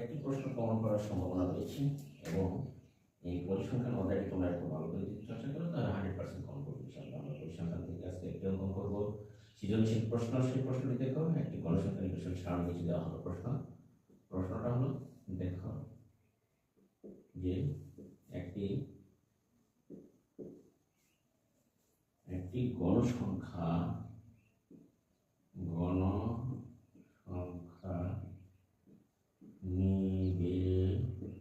একটি প্রশ্ন কমন করার সম্ভাবনা রয়েছে এবং এই পরিসংখ্যান অধ্যায়টি তোমরা একটু ভালো করে যদি চর্চা করো, তাহলে হান্ড্রেড পার্সেন্ট কমন করবে ইনশাআল্লাহ। আমরা পরিসংখ্যান থেকে আজকে একটি অঙ্কন করব। সৃজনশীল প্রশ্ন, সেই প্রশ্নটি দেখো। একটি গণসংখ্যা নির্বাচন সারণ নিচে দেওয়া হলো প্রশ্ন। প্রশ্নটা হলো, দেখো যে একটি একটি গণসংখ্যা গণসংখ্যা নিবেশন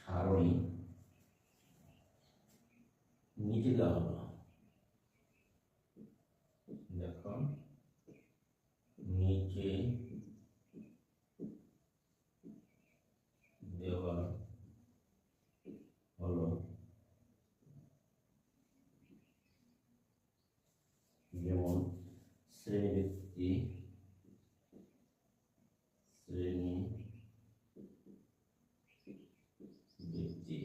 সারণী। নিচে দেওয়া হলো দেখো নিচে দেওয়া হলো যেমন শ্রেণি ব্যক্তি শ্রেণি ব্যক্তি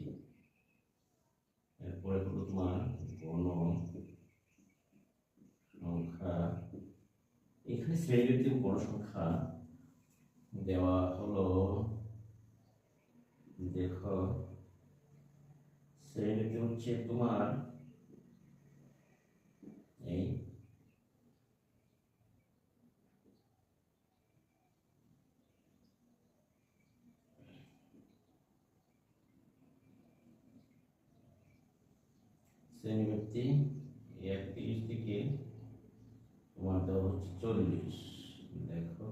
এরপরে হলো তোমার গণ সংখ্যা এখানে শ্রেণি ব্যক্তি ও গণসংখ্যা দেওয়া হলো, দেখো শ্রেণি ব্যক্তি হচ্ছে তোমার এই শ্রেণি ব্যক্তি একত্রিশ থেকে তোমার দেওয়া হচ্ছে চল্লিশ। দেখো,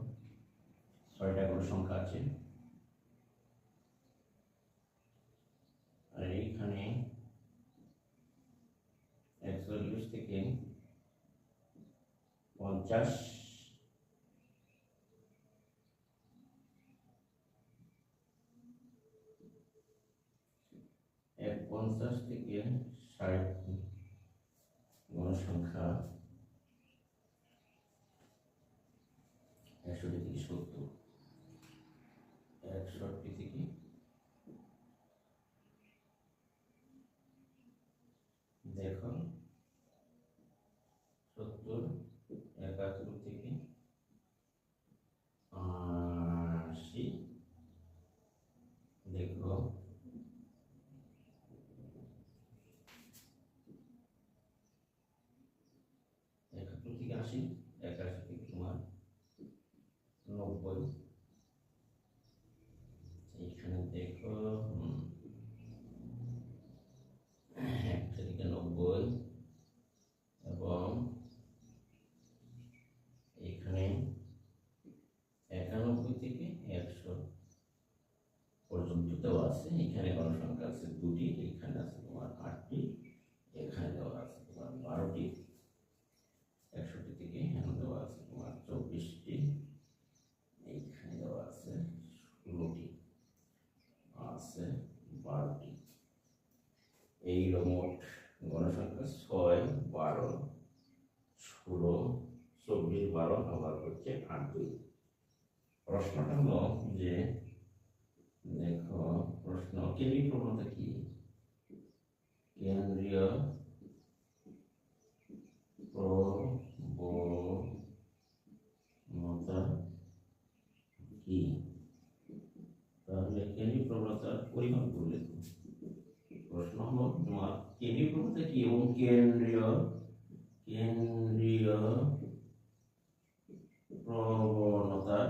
ছয়টা করে সংখ্যা আছে। আর এইখানে একচল্লিশ থেকে পঞ্চাশ। এক পঞ্চাশ থেকে ষাট গণসংখ্যা একষট্টি থেকে সত্তর একষট্টি থেকে দেখো সত্তর একাত্তর থেকে আশি দেখো একাত্তর থেকে আশি একাশি থেকে তোমার নব্বই এইখানে দেখো হুম, একটা থেকে নব্বই এবং এখানে একানব্বই থেকে একশো পর্যন্ত দেওয়া আছে এখানে গণসংখ্যা আছে দুটি এখানে আছে তোমার আটটি এখানে দেওয়া আছে তোমার বারোটি একষট্টি থেকে এখানে দেওয়া আছে তোমার চব্বিশটি এইখানে দেওয়া আছে ষোলোটি আছে বারোটি এই মোট গণসংখ্যা ছয়, বারো, ষোলো, চব্বিশ, বারো, আবার হচ্ছে আট দুই। প্রশ্নটা হলো যে, দেখো, প্রশ্ন, কেন্দ্রীয় প্রবণতা কি? কেন্দ্রীয় প্রবণতা কি? কেন্দ্রীয় প্রবণতার পরিমাপ করলে প্রশ্ন হলো তোমার, কেন্দ্রীয় প্রবণতা কি এবং কেন্দ্রীয় কেন্দ্রীয় প্রবণতার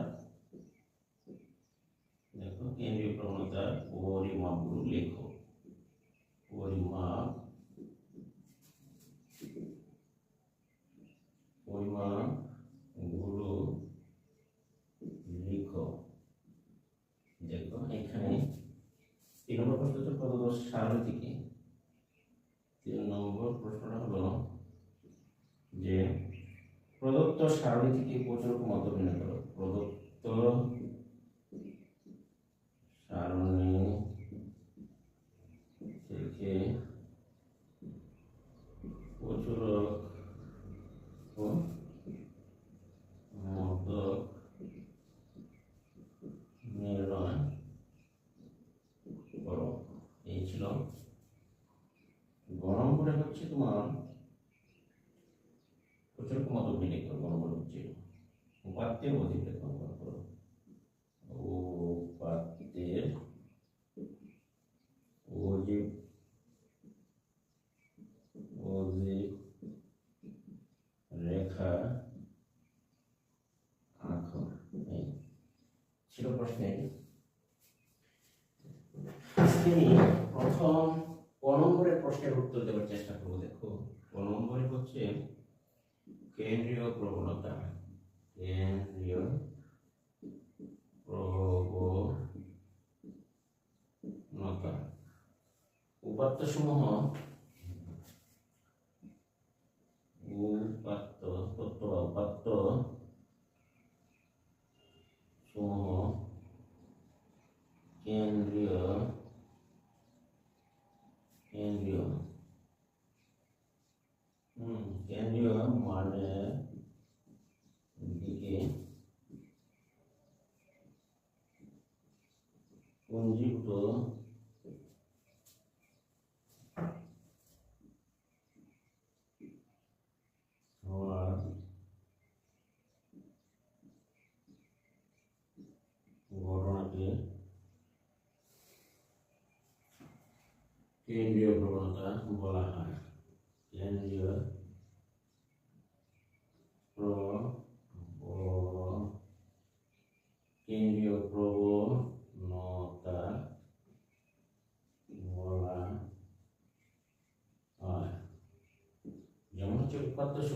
দেখো, কেন্দ্রীয় প্রবণতার পরিমাপগুলো লেখো। পরিমাপ পরিমাপগুলো লিখো দেখো এখানে তিন নম্বর প্রশ্ন হচ্ছে প্রদত্ত সারণী থেকে তিন নম্বর প্রশ্নটা হলো যে প্রদত্ত সারণী থেকে প্রচুর মত নির্ণয় করো প্রদত্ত সারণী থেকে প্রচুর মত নির্ণয় করো এই ছিল গণম্বরে হচ্ছে তোমার প্রচুর মত নির্ণয় করো গণম্বর হচ্ছে উপাত্তের অধিক কম্পন করো উপাত্তের অধিক অধিক রেখা আঁকো এই ছিল প্রশ্নে তিনি প্রথম ক নম্বরের প্রশ্নের উত্তর দেওয়ার চেষ্টা করব, দেখো। ক নম্বরে হচ্ছে কেন্দ্রীয় প্রবণতা কেন্দ্রীয় প্রবণতা উপাত্ত সমূহ উপাত্ত তত্ত্ব বা উপাত্ত সমূহ কেন্দ্রীয় কেন্দ্রীয় হুম কেন্দ্রীয় মানে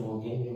我给你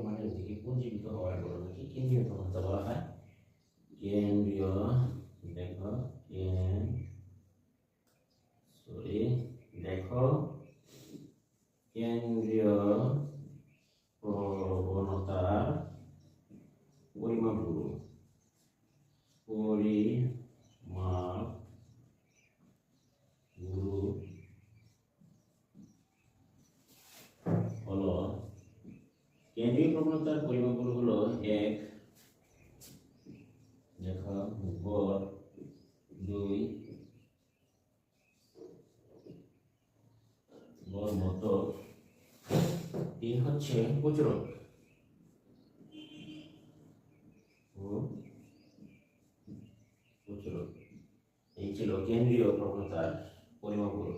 হচ্ছে প্রচুরক এই ছিল কেন্দ্রীয় প্রবণতার পরিমাপগুলো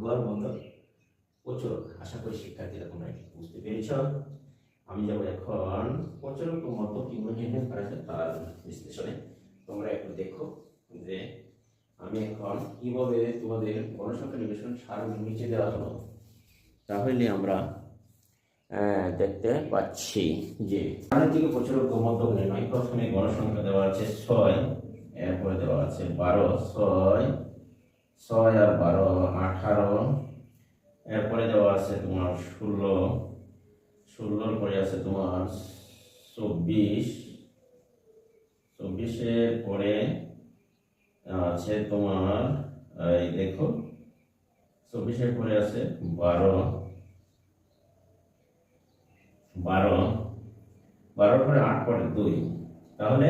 গড় মতো প্রচুরক আশা করি শিক্ষার্থীরা তোমরা এটি বুঝতে পেরেছ? আমি যাব এখন। প্রচুরক ও মত কিংবা নির্ণয় করা তার বিশ্লেষণে তোমরা একটু দেখো যে আমি এখন কীভাবে তোমাদের গণসংখ্যা নিবেশন সার নিচে দেওয়া হলো। তাহলে আমরা দেখতে পাচ্ছি যে দিকে প্রচুর মধ্য নির্ণয়। প্রথমে গণসংখ্যা দেওয়া আছে ছয়, এরপরে দেওয়া আছে বারো। ছয় ছয় আর বারো, আঠারো। এরপরে দেওয়া আছে তোমার ষোলো। ষোলোর পরে আছে তোমার চব্বিশ। চব্বিশের পরে আছে তোমার, এই দেখো, চব্বিশের পরে আছে বারো। বারো। বারোর পরে আট পরে দুই। তাহলে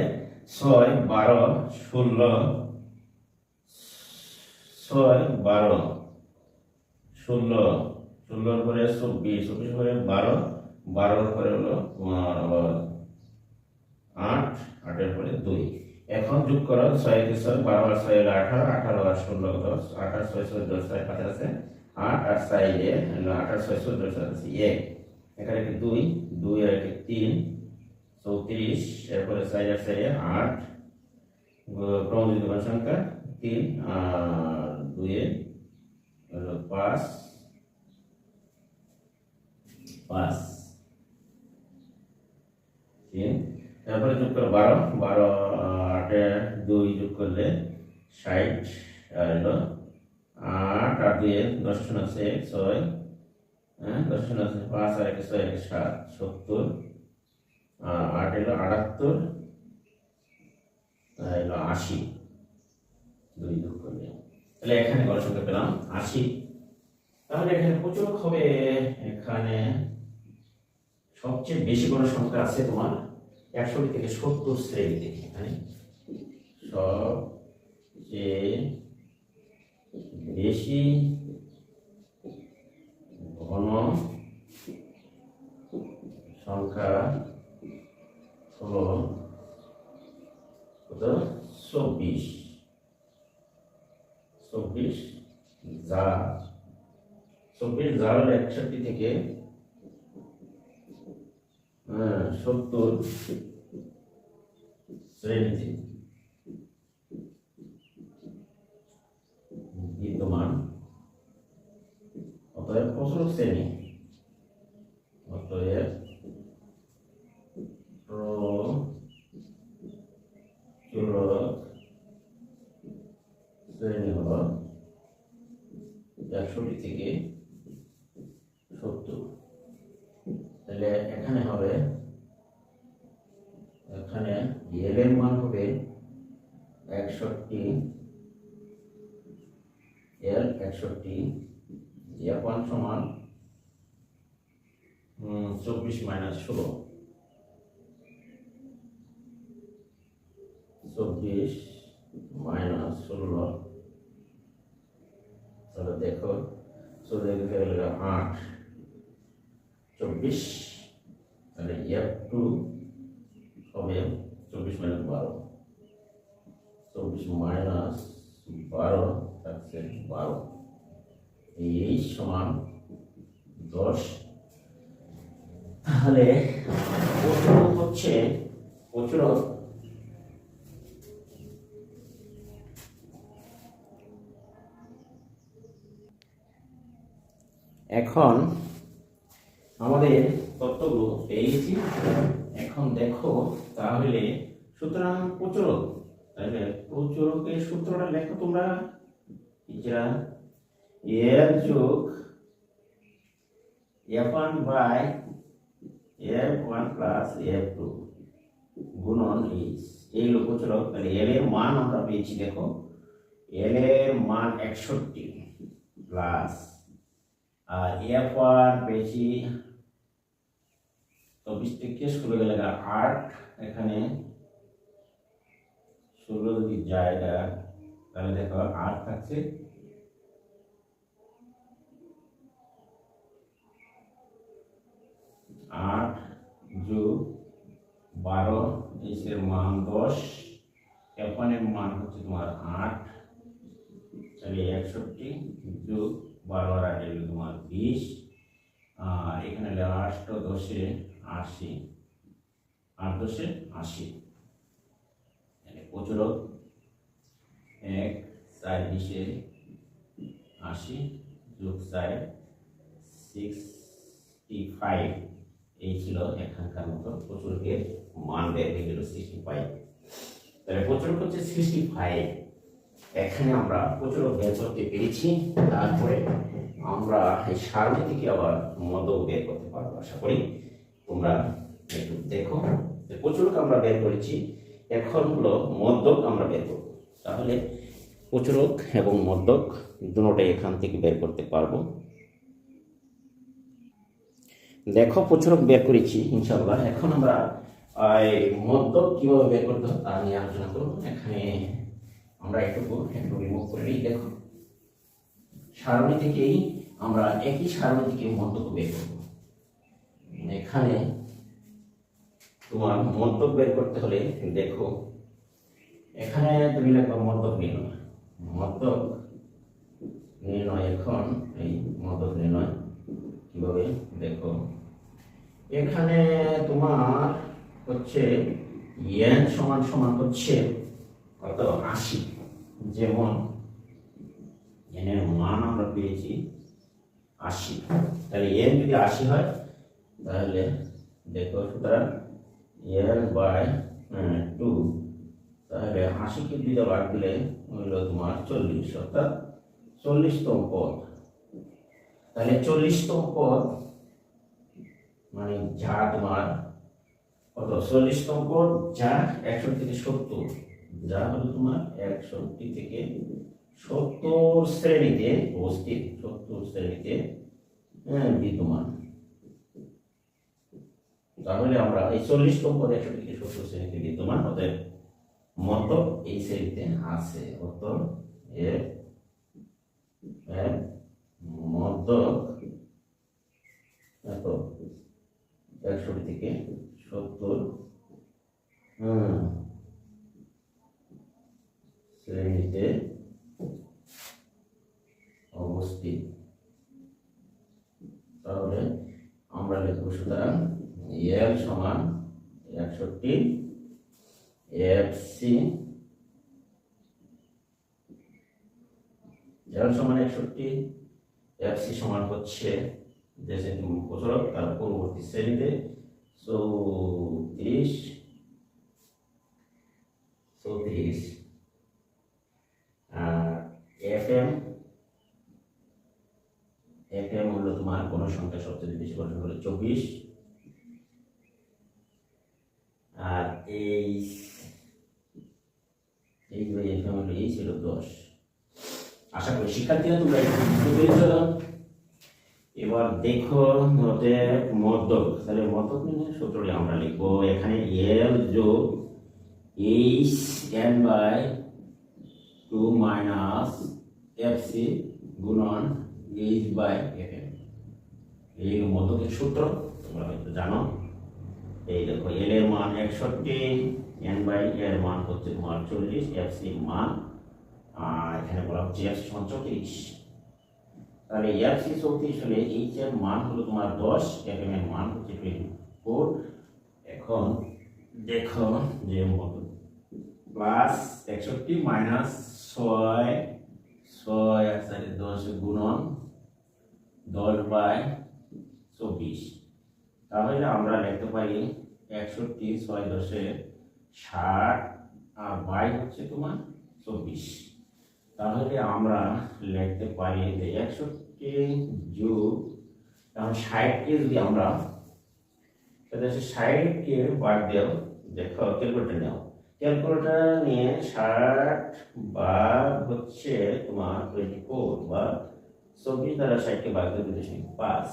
ছয়, বারো, ষোলো, ছয়, বারো, ষোলো। ষোলোর পরে চব্বিশ চব্বিশ পরে বারো, বারোর পরে হলো আট, আটের পরে দুই। এখন যোগ করো, ছয় কে ছয়, বারো আর ছয় হলো আঠারো আঠারো আর ষোলো দশ আঠাশ ছয় চোদ্দ ছয়, পাঁচ আছে। আট আর ছয় এ আঠাশ ছয় চোদ্দ ছয় আছে। এক। এখানে একটি দুই? দুই আর একটি তিন। চৌত্রিশ এরপরে ছয় আর ছয় আট। ক্রমযুক্ত সংখ্যা তিন। আর দুয়ে পাঁচ। পাঁচ। তিন। তারপরে যোগ করো বারো। বারো, আটে, দুই যোগ করলে ষাট। আর হলো আট। আর দুয়ে দশ শূন্য ছয়। হ্যাঁ দশ পাঁচ আর এক এক সাত সত্তর আট এলো আটাত্তর এলো আশি। দুই যোগ করলে তাহলে এখানে গণসংখ্যা পেলাম? আশি। তাহলে এখানে প্রচুর হবে। এখানে সবচেয়ে বেশি গণসংখ্যা আছে তোমার? একষট্টি থেকে সত্তর শ্রেণীতে এখানে। সবচেয়ে বেশি ঘন সংখ্যা হলো চব্বিশ। চব্বিশ যা চব্বিশ যা একষট্টি থেকে হ্যাঁ, সত্তর শ্রেণীতে। বিদ্যমান। অতএব শ্রেণি অতএব প্রচুরক শ্রেণি হল একষট্টি থেকে সত্তর। তাহলে এখানে হবে, এখানে এল এর মান হবে একষট্টি এল একষট্টি এফ ওয়ান সমান চব্বিশ মাইনাস ষোলো। চব্বিশ মাইনাস ষোলো। তাহলে দেখো চলে গেল আট। চব্বিশ, তাহলে এফ টু হবে চব্বিশ মাইনাস বারো। চব্বিশ মাইনাস বারো থাকছে বারো। এই সমান দশ। তাহলে প্রচুরক হচ্ছে প্রচুরক এখন আমাদের তত্ত্বগুলো পেয়েছি। এখন দেখো, তাহলে সুতরাং প্রচুরক তাহলে প্রচুরকের সূত্রটা লেখো তোমরা যেটা এর যোগ F by F one plus F two গুণন এইচ এই প্রচুরক তাহলে এল এর মান আমরা পেয়েছি, দেখো। এল এর মান একষট্টি প্লাস আর এফ ওয়ান পেয়েছি চব্বিশ থেকে ষোলো, গেলে আট। এখানে ষোলো যদি এটা তাহলে দেখো আট থাকছে। আট যোগ বারো এইচের মান দশ। এফনের মান হচ্ছে তোমার আট। তাহলে একষট্টি যোগ বারো আর তোমার বিশ। আর এখানে আষ্ট দশে আশি। আট দশে আশি। প্রচুরক এক, চার বিশে আশি যোগ চার সিক্সটি ফাইভ এই ছিল এখানকার মতো প্রচুরকের মান বের হয়ে গেল সিক্সটি ফাইভ তাহলে প্রচুরক হচ্ছে সিক্সটি ফাইভ এখানে আমরা প্রচুর বের করতে পেরেছি। তারপরে আমরা এই সারণী থেকে আবার মদও বের করতে পারব আশা করি। তোমরা একটু দেখো প্রচুরক আমরা বের করেছি। এখন হলো মদ্যক আমরা বের করব। তাহলে প্রচুরক এবং মদ্যক দুটোটাই এখান থেকে বের করতে পারব। দেখো প্রচুরক বের করেছি ইনশাল্লাহ এখন আমরা এই মদ্যক কীভাবে বের করতে হয় তা নিয়ে আলোচনা করব। এখানে আমরা একটু একটু রিমুভ করে নিই। দেখো সারণী থেকেই আমরা একই সারণী থেকে মদ্যক বের করব। এখানে তোমার মদ্যক বের করতে হলে দেখো, এখানে তুমি লিখবা মদ্যক নির্ণয়। মদ্যক নির্ণয় এখন, এই মদ্যক নির্ণয় কীভাবে? দেখো এখানে তোমার হচ্ছে এন সমান সমান হচ্ছে কত? আশি। যেমন এনের মান আমরা পেয়েছি আশি। তাহলে এন যদি আশি হয়, তাহলে দেখো সুতরাং এন বাই টু তাহলে আশিকে দুইটা বাদ দিলে হইল তোমার চল্লিশ। অর্থাৎ চল্লিশতম পদ। তাহলে চল্লিশতম পদ মানে যা তোমার কত? চল্লিশতম পদ যা একশো থেকে সত্তর। যা হলো তোমার একষট্টি থেকে সত্তর শ্রেণীতে অবস্থিত। সত্তর শ্রেণীতে হ্যাঁ, বিদ্যমান। তাহলে আমরা এই চল্লিশ পদ একশো থেকে সত্তর শ্রেণীতে বিদ্যমান অতএব মত এই শ্রেণীতে আছে। অত এর মধ্য এত। একষট্টি থেকে সত্তর। হুম। শ্রেণীতে অবস্থিত। তাহলে আমরা লিখব সুতরাং এল সমান একষট্টি এফ সি এল সমান একষট্টি এফ সি সমান হচ্ছে সেন্টিমিটার প্রচলক তার পূর্ববর্তী শ্রেণীতে। চৌত্রিশ চৌত্রিশ আর এফ এম এফ এম হলো তোমার কোন সংখ্যা সবচেয়ে বেশি গঠন হলো চব্বিশ। আর এই এই যে এফ এম হলো এই ছিল দশ। আশা করি শিক্ষার্থীরা তোমরা এবার দেখো নোটে মধ্যক তাহলে মধ্যক নিয়ে সূত্রটি আমরা লিখব। এখানে এল যোগ H N by two minus F C গুণন এইচ বাই এফ এম এই মধ্যকের সূত্র, তোমরা হয়তো জানো। এই দেখো এল এর মান একষট্টি এন বাই এর মান হচ্ছে তোমার চল্লিশ এফ সি মান, আর এখানে বলা হচ্ছে এফ সমান চৌত্রিশ তাহলে এফ সি চৌত্রিশ হলে এইচ এর মান হলো তোমার দশ এফ এম এর মান হচ্ছে টোয়েন্টি ফোর এখন দেখো যে প্লাস একষট্টি মাইনাস ছয় ছয় এক সাইডে দশ গুণন দশ বাই চব্বিশ। তাহলে আমরা লিখতে পারি একষট্টি, ছয় দশে ষাট, আর বাই হচ্ছে তোমার চব্বিশ। তাহলে আমরা লিখতে পারি যে একষট্টি যোগ কারণ ষাটকে যদি আমরা, তাহলে ষাটকে বাদ দেও, দেখো ক্যালকুলেটার নাও। ক্যালকুলেটার নিয়ে ষাট বাদ হচ্ছে তোমার টোয়েন্টি ফোর বা চব্বিশ দ্বারা ষাটকে বাদ দুই দশমিক পাঁচ।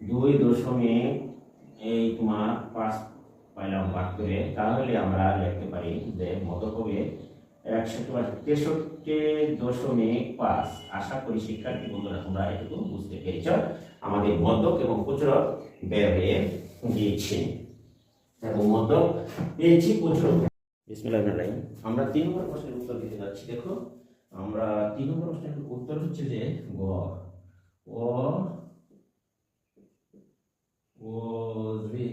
দুই দশমিক এই তোমার পাঁচ পাইলাম বাদ করে, তাহলে আমরা লিখতে পারি যে মত হবে বা তেষট্টি দশমিক পাঁচ। আশা করি, শিক্ষার্থী বন্ধুরা, তোমরা এটুকু বুঝতে পেরেছ। আমাদের মধ্যক এবং খুচরো বের হয়ে গিয়েছে। এবং মধ্যক পেয়েছি বিসমিল্লাহির আমরা তিন নম্বর প্রশ্নের উত্তর দিতে যাচ্ছি, দেখো। আমরা তিন নম্বর প্রশ্নের উত্তর হচ্ছে যে গ। ও ওজি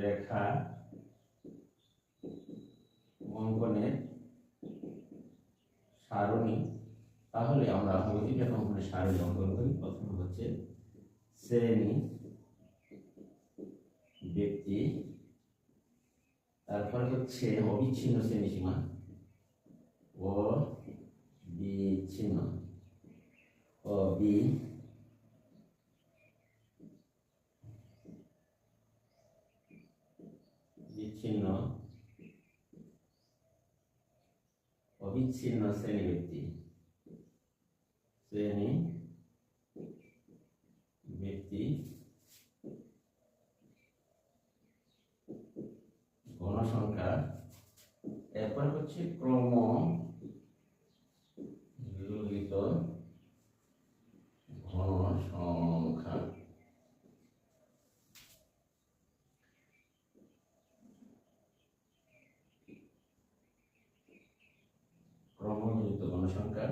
রেখা অঙ্কনের সারণী তাহলে আমরা ওজি রেখা অঙ্কনের সারণী অঙ্কন করি। প্রথম হচ্ছে শ্রেণি ব্যক্তি তারপরে হচ্ছে অবিচ্ছিন্ন শ্রেণীসীমা। ও বিচ্ছিন্ন অবি বিচ্ছিন্ন অবিচ্ছিন্ন শ্রেণি ব্যক্তি শ্রেণি ব্যক্তি গণসংখ্যা এরপর হচ্ছে ক্রম যোজিত ঘনসংখ্যা ক্রমযোজিত গণসংখ্যা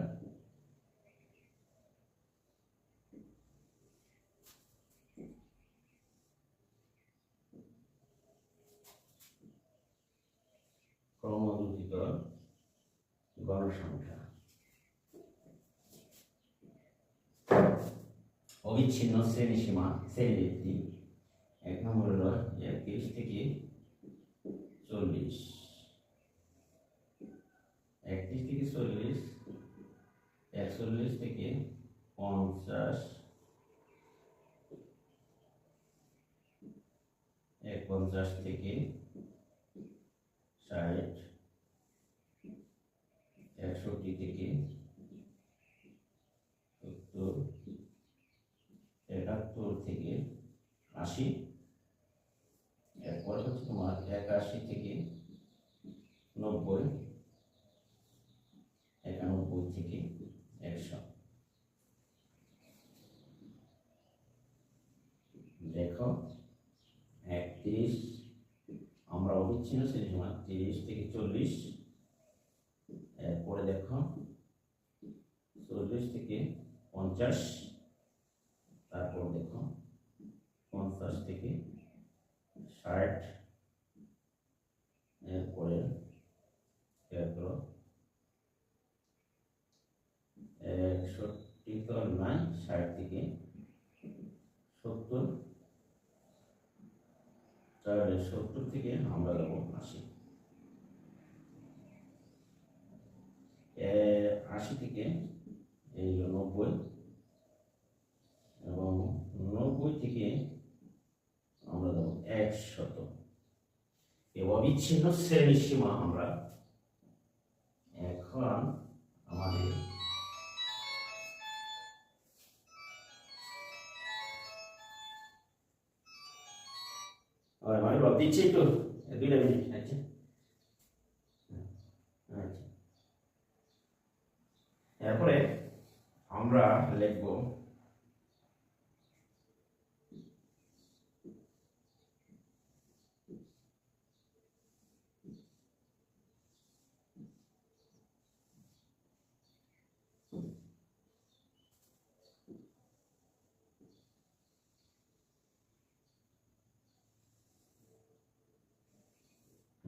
ক্রমযোজিত গণসংখ্যা অবিচ্ছিন্ন শ্রেণীসীমা শ্রেণি ব্যক্তি এক নম্বর হলো একত্রিশ থেকে চল্লিশ। একত্রিশ থেকে চল্লিশ, একচল্লিশ থেকে পঞ্চাশ। এক পঞ্চাশ থেকে ষাট। একষট্টি থেকে সত্তর একাত্তর থেকে আশি, এরপর হচ্ছে তোমার একাশি থেকে নব্বই, একানব্বই থেকে একশো। দেখো, একত্রিশ, আমরা অবিচ্ছিন্ন শ্রেণীসীমা তিরিশ থেকে চল্লিশ। এরপরে দেখো, চল্লিশ থেকে পঞ্চাশ। তারপর দেখো, পঞ্চাশ থেকে ষাট, এরপরে করো? একষট্টি তো নাই ষাট থেকে সত্তর। তাহলে সত্তর থেকে আমরা যাব আশি। আশি থেকে এই নব্বই। এবং নব্বই থেকে আমরা যাব একশত এই অবিচ্ছিন্ন শ্রেণি সীমা আমরা এখন আমাদের মানে দিচ্ছি একটু দুইটা মিনিট আচ্ছা। আচ্ছা। এরপরে আমরা লিখব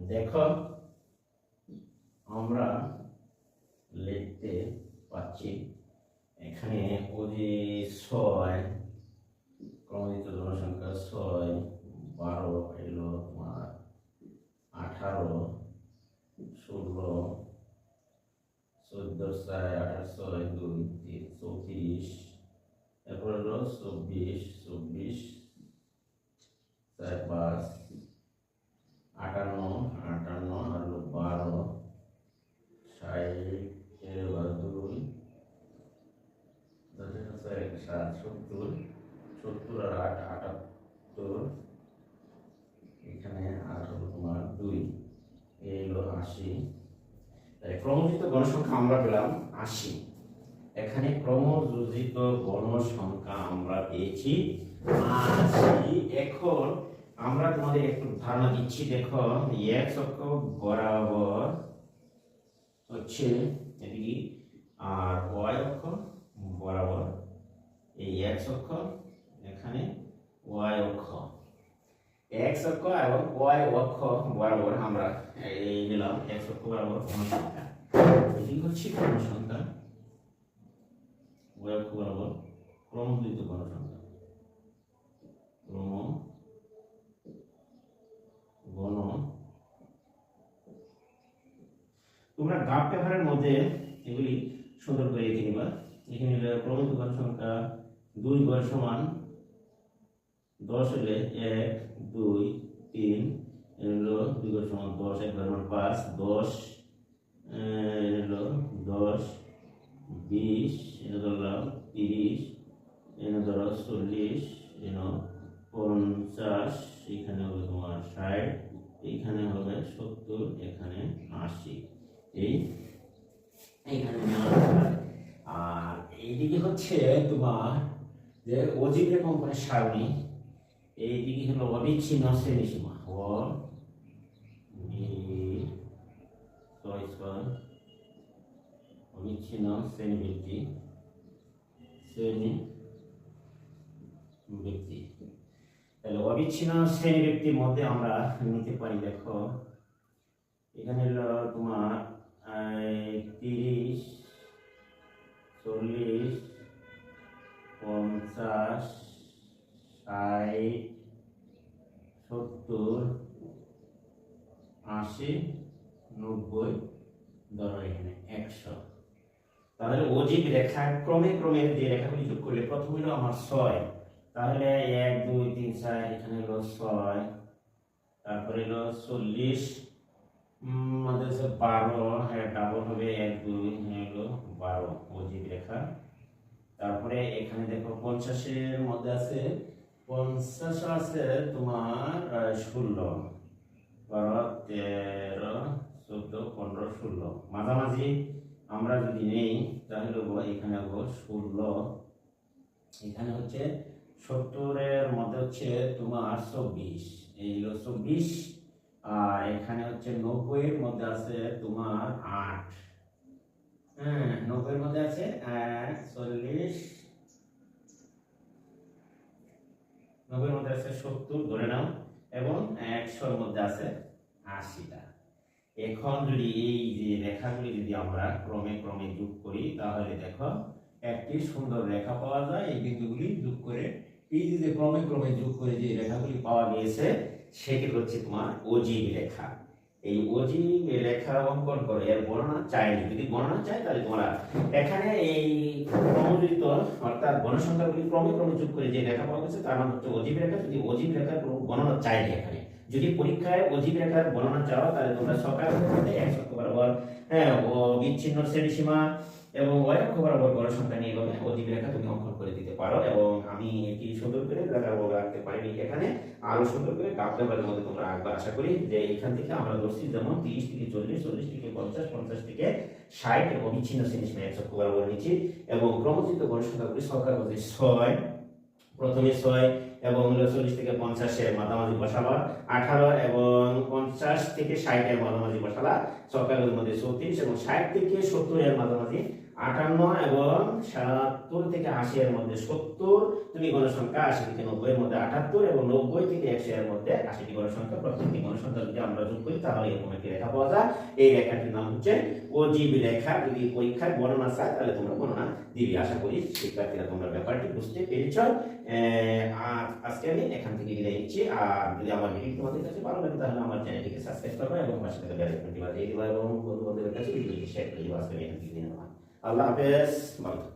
দেখো আমরা লিখতে পাচ্ছি এখানে ওজি ছয় ক্রমিত জনসংখ্যা ছয়, বারো এলো তোমার আঠারো, ষোলো, চোদ্দ ছয় আঠাশ ছয়, দুই, তিন, চৌত্রিশ, এরপর হলো চব্বিশ চব্বিশ, চার, পাঁচ আটান্ন আটান্ন আর হলো বারো ষাট এবার দুই দশ ছয় এক সাত সত্তর সত্তর আর আট আটাত্তর এখানে আর হলো তোমার দুই এই হলো আশি তাহলে গণসংখ্যা আমরা পেলাম, আশি। এখানে ক্রমযোজিত গণ সংখ্যা আমরা পেয়েছি এখন আমরা তোমাদের একটু ধারণা দিচ্ছি, দেখো এক অক্ষ বরাবর হচ্ছে এদিকে, আর ওয়াই অক্ষ বরাবর, এই এক্স অক্ষ, এখানে ওয়াই অক্ষ। এক্স অক্ষ এবং ওয়াই অক্ষ বরাবর আমরা এই নিলাম এক্স অক্ষ বরাবর গণসংখ্যা এটি হচ্ছে গণসংখ্যা অক্ষ বরাবর ক্রমযুক্ত গণসংখ্যা ক্রম গণ। তোমরা গাপ পেপারের মধ্যে এগুলি সুন্দর করে লিখে নিবা এখানে ক্রমিক গণ সংখ্যা দুই গড় সমান, দশ হলে এক, দুই, তিন দুই গড় সমান দশ, এক গড় সমান পাঁচ, দশ দশ, বিশ, এনে ধরলাম তিরিশ, এনে ধরো চল্লিশ, এনে পঞ্চাশ, এখানে হবে তোমার ষাট, এখানে হবে সত্তর, এখানে আশি। এই এইখানে আর এইদিকে হচ্ছে তোমার যে অজিবের কম্পনের সারণী এইদিকে হলো অবিচ্ছিন্ন শ্রেণি সীমা ও বি ছয় অবিচ্ছিন্ন শ্রেণি ব্যক্তি শ্রেণি ব্যক্তি তাহলে অবিচ্ছিন্ন শ্রেণি ব্যক্তির মধ্যে আমরা নিতে পারি দেখো এখানে তোমার তিরিশ চল্লিশ পঞ্চাশ ষাট সত্তর আশি নব্বই ধরো এখানে একশো। তাহলে অজিব রেখা, ক্রমে ক্রমে যে রেখাগুলি যোগ করলে প্রথম হলো আমার ছয়। তাহলে এক, দুই, তিন, চার, এখানে হলো ছয়। তারপরে হলো চল্লিশ। বারো হ্যাঁ ডাবল হবে এক, দুই হলো বারো অজিব রেখা। তারপরে এখানে দেখো পঞ্চাশের মধ্যে আছে, পঞ্চাশ আছে তোমার ষোলো। বারো, তেরো চোদ্দ, পনেরো, ষোলো। মাঝামাঝি আমরা যদি নেই, তাহলে এখানে হব ষোলো। এখানে হচ্ছে সত্তরের মধ্যে হচ্ছে তোমার চব্বিশ। এই চব্বিশ, আর এখানে হচ্ছে নব্বইয়ের মধ্যে আছে তোমার আট। হ্যাঁ নব্বইয়ের মধ্যে আছে চল্লিশ। নব্বইয়ের মধ্যে আছে সত্তর, ধরে নাও। এবং একশোর মধ্যে আছে আশিটা। এখন যদি এই যে রেখাগুলি যদি আমরা ক্রমে ক্রমে যোগ করি, তাহলে দেখো একটি সুন্দর রেখা পাওয়া যায়, এই বিন্দুগুলি যোগ করে। এই যে ক্রমে ক্রমে যোগ করে যে রেখাগুলি পাওয়া গিয়েছে, সেটি হচ্ছে তোমার অজীব রেখা। এই অজীব রেখা অঙ্কন করে, এর বর্ণনা চাইনি যদি গণনা চাই, তাহলে তোমরা এখানে এই ক্রমযুক্ত অর্থাৎ গণসংখ্যাগুলি ক্রমে ক্রমে যোগ করে যে রেখা পাওয়া গেছে, তার নাম হচ্ছে অজীব রেখা। যদি অজীব রেখা গণনা চাইনি এখানে যদি পরীক্ষায় অজীব রেখার বর্ণনা চাও, তাহলে তোমরা সকাল এক অক্ষ বরাবর হ্যাঁ বিচ্ছিন্ন শ্রেণি সীমা এবং ওই অক্ষ বরাবর বড় সংখ্যা নিয়ে এবং অজীব রেখা তুমি অঙ্কন করে দিতে পারো। এবং আমি এটি সুন্দর করে দেখাবো রাখতে পারিনি এখানে আরও সুন্দর করে কাপ মধ্যে তোমরা আঁকবে আশা করি যে এখান থেকে আমরা ধরছি যেমন তিরিশ থেকে চল্লিশ চল্লিশ থেকে পঞ্চাশ পঞ্চাশ থেকে ষাট এবং বিচ্ছিন্ন শ্রেণি সীমা একশো বরাবর নিচ্ছি। এবং ক্রমযুক্ত গণ সংখ্যাগুলি সরকার ছয়। প্রথমে ছয় এবং উনচল্লিশ থেকে পঞ্চাশের মাঝামাঝি বসাবা। আঠারো এবং পঞ্চাশ থেকে ষাটের মাঝামাঝি বসালা সরকারের মধ্যে চৌত্রিশ এবং ষাট থেকে সত্তরের মাঝামাঝি আটান্ন এবং সাতাত্তর থেকে আশি এর মধ্যে সত্তর, তুমি গণসংখ্যা আশি থেকে নব্বই এর মধ্যে আটাত্তর এবং নব্বই থেকে একশো এর মধ্যে আশিটি গণসংখ্যা, প্রত্যেকটি গণসংখ্যা যদি আমরা যোগ করি, তাহলে এরকম একটি রেখা পাওয়া যায়। এই রেখাটির নাম হচ্ছে অজীব রেখা। যদি পরীক্ষায় বর্ণনা চায়, তাহলে তোমরা বর্ণনা দিবি। আশা করি শিক্ষার্থীরা তোমরা ব্যাপারটি বুঝতে পেরেছ। আজকে আমি এখান থেকে বিদায় নিচ্ছি। আর যদি আমার ভিডিও তোমাদের কাছে ভালো লাগে, তাহলে আমার চ্যানেলটিকে সাবস্ক্রাইব করবে এবং পাশে থাকা বেল আইকনটি বাজিয়ে দিবা এবং বন্ধু বান্ধবের কাছে ভিডিওটি শেয়ার করে দিবা। আজকে আমি এখান থেকে। আল্লাহ হাফেজ ভালো।